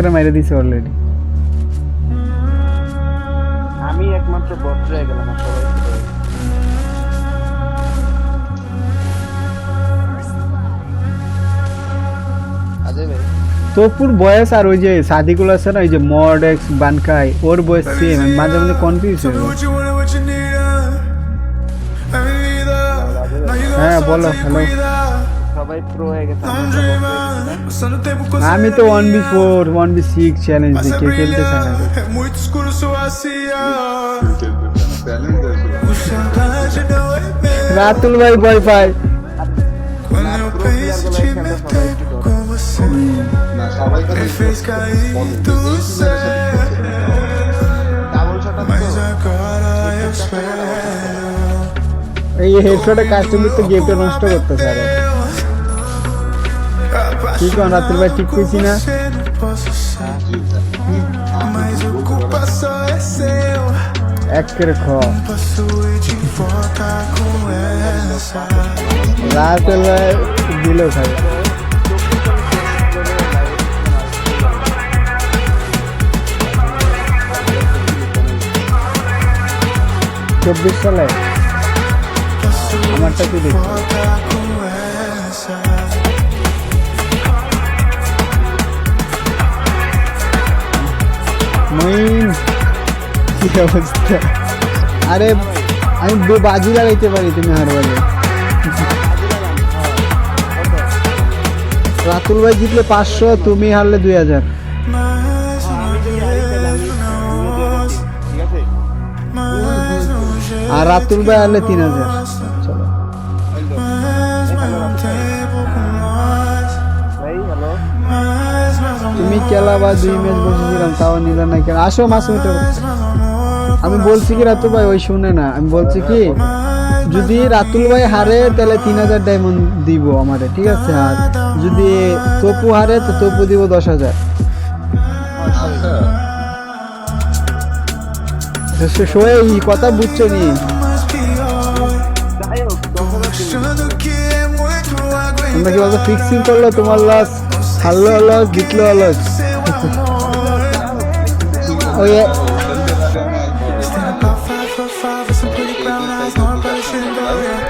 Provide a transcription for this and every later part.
এটা মেরে দিছে অলরেডি আমি একমাত্র বট রয়ে গেলাম সবাই তোপুর বয়স আর ওই যে সাদিকুল আছে না ওই যে মড এক্স বানকাই ওর বয়স সেম মাঝে মাঝে কনফিউজ হয়ে uh. Llegó হ্যাঁ বলো হ্যালো. সবাই প্রো হয়ে গেছে I'm আমি তো হয়ে one B four one B six challenge কেউ খেলতে না meu. রাতুল ভাই espero. এই হেডশটে কাস্টমার তো গেমটা নষ্ট করতেছে আরে কি কোন রাতুল ভাই ঠিক কইছি না Você não posso ser, mas a culpa só é seu. এক করে খ ভাই দিল খাই চব্বিশ সালে আমারটা কি দেখি মইন কি অবস্থা? আরে, আমি বাজি লাগাইতে পারি তুমি হারবারে রাতুল ভাই জিতলে পাঁচশো, তুমি হারলে দুই হাজার. আর রাতুল ভাই হারলে তিন হাজার। খেলা বা দুই ম্যাচ বসেছিলাম, তাও না আসো মাস মিটার আমি বলছি কি, রাতুল ভাই, ওই শুনে না। আমি বলছি কি, যদি রাতুল ভাই হারে, তাহলে তিন হাজার ডায়মন্ড দিব আমারে, ঠিক আছে? আর যদি তপু হারে, তো তপু দিব দশ হাজার। আচ্ছা। কথা বুঝছ নি। তোমরা কি. বলছো ফিক্সিং করল তোমার লস হারলো লস জিতলো লস Seu amor. ওই Stand up, five for five, with some pretty brown eyes, no, I'm probably shouldn't go there.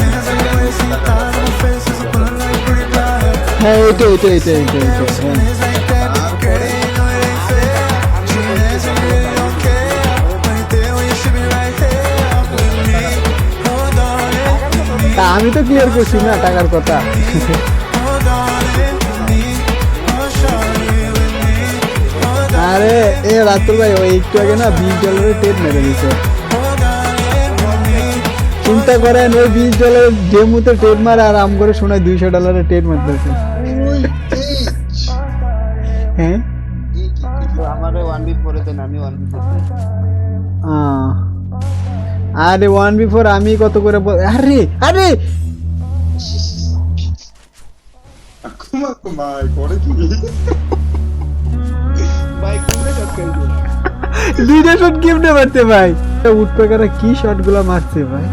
Hands on your waist, and your thighs on my face, is pulling like pretty blind. হ্যাঁ এটা এটা এটা এটা এটা হ্যাঁ It's like that, but girl, you know it ain't fair. She hands and really don't care. Right there when you should be right here with me. Hold on, let me, তা আমি তো ক্লিয়ার করছি না টাকার কথা আরে এ রাতুল ভাই ওই একটু আগে না বিশ ডলারের টেপ মেরে দিছে. চিন্তা করেন ওই বিশ ডলারের ডেমুতে টেপ মারে আর আম করে শোনায় দুইশো ডলারের টেপ মারতেছে হ্যাঁ? তো আমারে ওয়ান বি ফোরে দেন আমি ওয়ান বি ফোর আরে ওয়ান বিফোর আমি কত করে আরে আরে! কুমা কুমাই করে কি? দুইটা শট কেমনে মারতে ভাই। উঠপেকারা কি শটগুলা মারছে ভাই?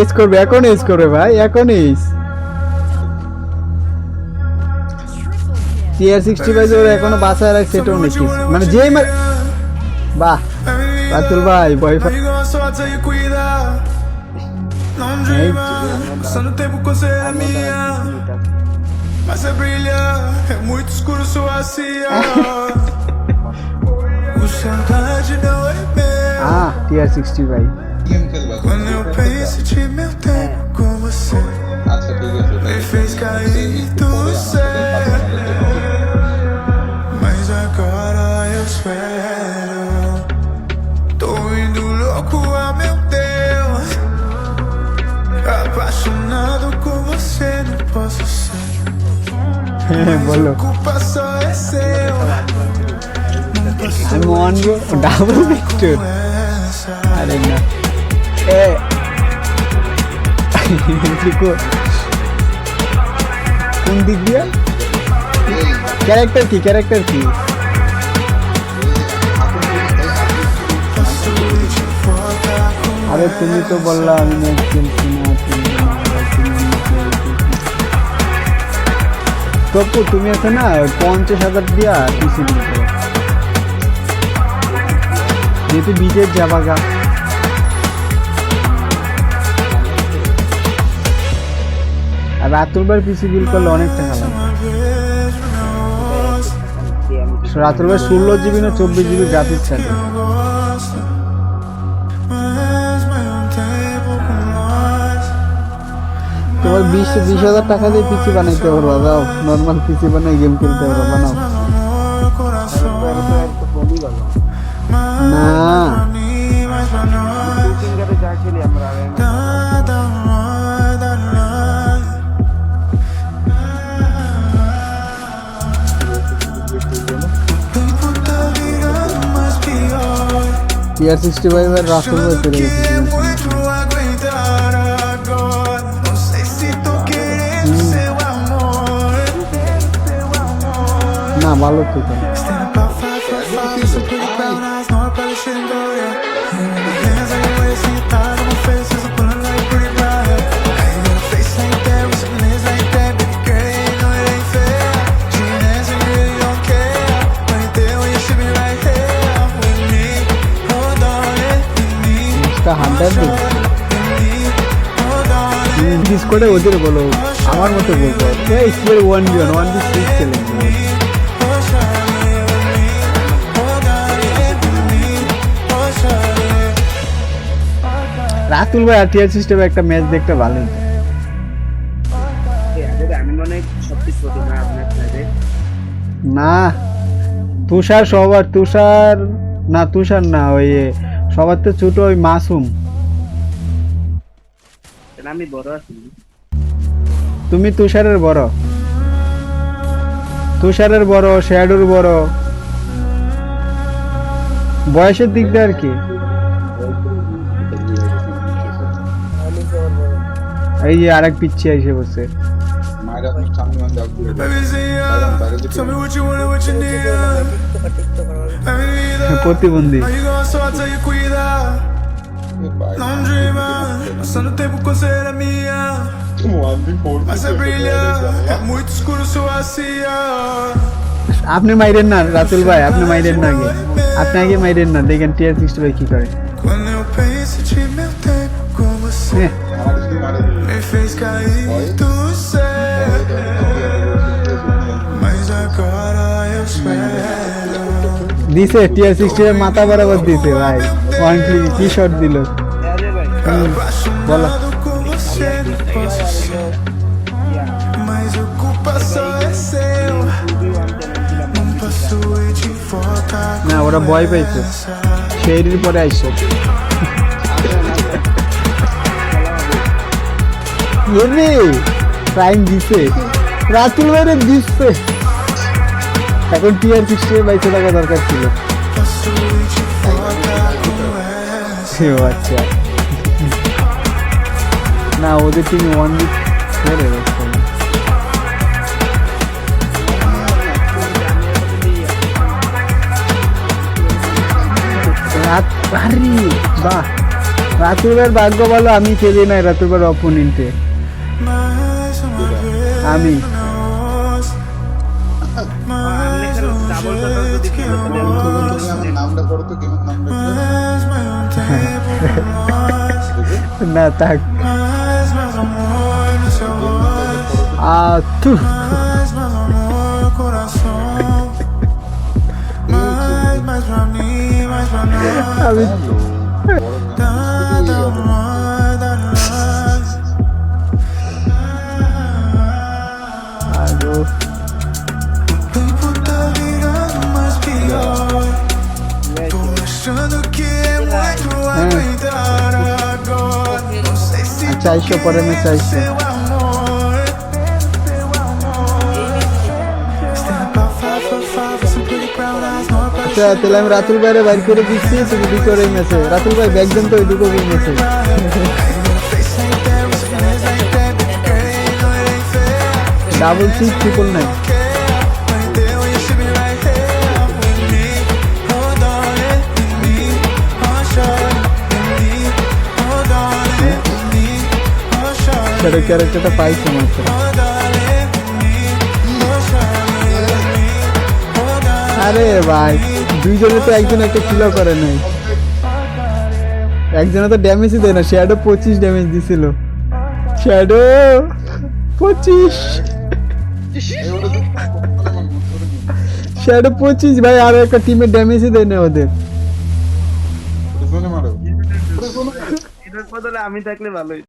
এজ করবে, এখন এজ করবে ভাই, এখন এজ টিআর সিক্সটি ফাইভ ওরা এখনও বাসায় রাখছে এটাও নাকি মানে যেই মার বাহ রাতুল ভাই boyfriend minha. Mas é brilha, é muito escuro sua assim, ciência. o saudade não é meu. Ah, TR60 velho. Quando eu penso de meu tempo com você, me fez cair do céu. Mas agora eu espero. Tô indo louco a meu Deus. Apaixonado. বলো। কোন দিক দিয়ে? Character কি? Character কি? আরে তুমি তো বললা আমি ম্যাচ খেলছি না না, তুমি আছে না? পঞ্চাশ হাজার দিয়া পিসি করো যেহেতু বিজের যাবাগা আর রাতুলবার পিসি বিল করলে অনেক টাকা লাগে। রাতুলবার ষোলো জিবি না চব্বিশ জিবি গ্রাফিক্স থাকে তোমার বিশ বিশ হাজার টাকা দিয়ে পিসি বানাইতে পারবা, যাও নর্মাল পিসি বানাই গেম খেলতে পারবা, বানাও না। টিআর সিক্সটি ফাইভ এর রাতুল ভাই গেছে না ভালো তো তো Stand up, five, five, five. So pretty brown eyes, know I probably shouldn't go there. Hands on your waist, and your thighs on my face, as I'm pulling like pretty brown hair. How you got a face like that with some legs like that, baby girl? You know it ain't fair. She ain't answering, you really don't care. Right there when you should be right here with me. Hold on, yeah, with me. একটা hundred দিন Hold on, ডিসকোডে ওদের বলো আমার মতো বলবো এই স্পের one B one one B six ভাই আর TR সিস্টেমে একটা ম্যাচ দেখতে আমি মনে সাথে না তুষার সবার তুষার না তুষার না ওই সবার তো ছোট ওই মাসুম। আমি বড় আছি। তুমি তুষারের বড়। তুষারের বড় শ্যাডোর বড়। বয়সের দিক দিয়ে আর কি। You need. Let me be there. প্রতিবন্ধী tempo sua. আপনি মাইরেন না রাতুল ভাই আপনি মাইরেন না আগে আপনি আগে মাইরেন না দেখেন টিআর সিক্সটি ভাই কি করে você. হ্যাঁ Me fez cair do céu. Mas agora eu espero. দিছে টিআর সিক্সটি মাথা বরাবর দিছে ভাই ওয়ান ক্লিক কি শট দিল ser. Mas o culpa é seu. Não posso ir de volta. না ওরা ভয় পাইছে সেইরির পরে আইসো এমনি টাইম দিছে। রাতুল ভাইরে দিচ্ছে এখন টিআর সিক্সটি বাইশে টাকা দরকার ছিল। আচ্ছা। না, ওদের টিমে ওয়ান উইক করে রাত বাহ। রাতুলের ভাগ্য বলো আমি খেলি নাই। রাতুলের অপোনেন্টে. আমি um. না থাক Mais, mais eyes. পরে মে চাইছো। আচ্ছা তাহলে আমি রাতুল ভাইরে বাইর করে দিচ্ছি তুমি ঢুকো করে ম্যাচে রাতুল ভাই ব্যাগ দেন তো ওই ঢুকো double six triple like Oh, ক্যারেক্টারটা পাইছে মাত্র আরে ভাই দুইজনে তো একজন একটা কিলো করে নাই। একজনে তো ড্যামেজই দেয় না শ্যাডো পঁচিশ ড্যামেজ দিছিল। শ্যাডো পঁচিশ। শ্যাডো পঁচিশ ভাই আর একটা টিমের ড্যামেজই দেয় না ওদের। আমি থাকলে ভালোই।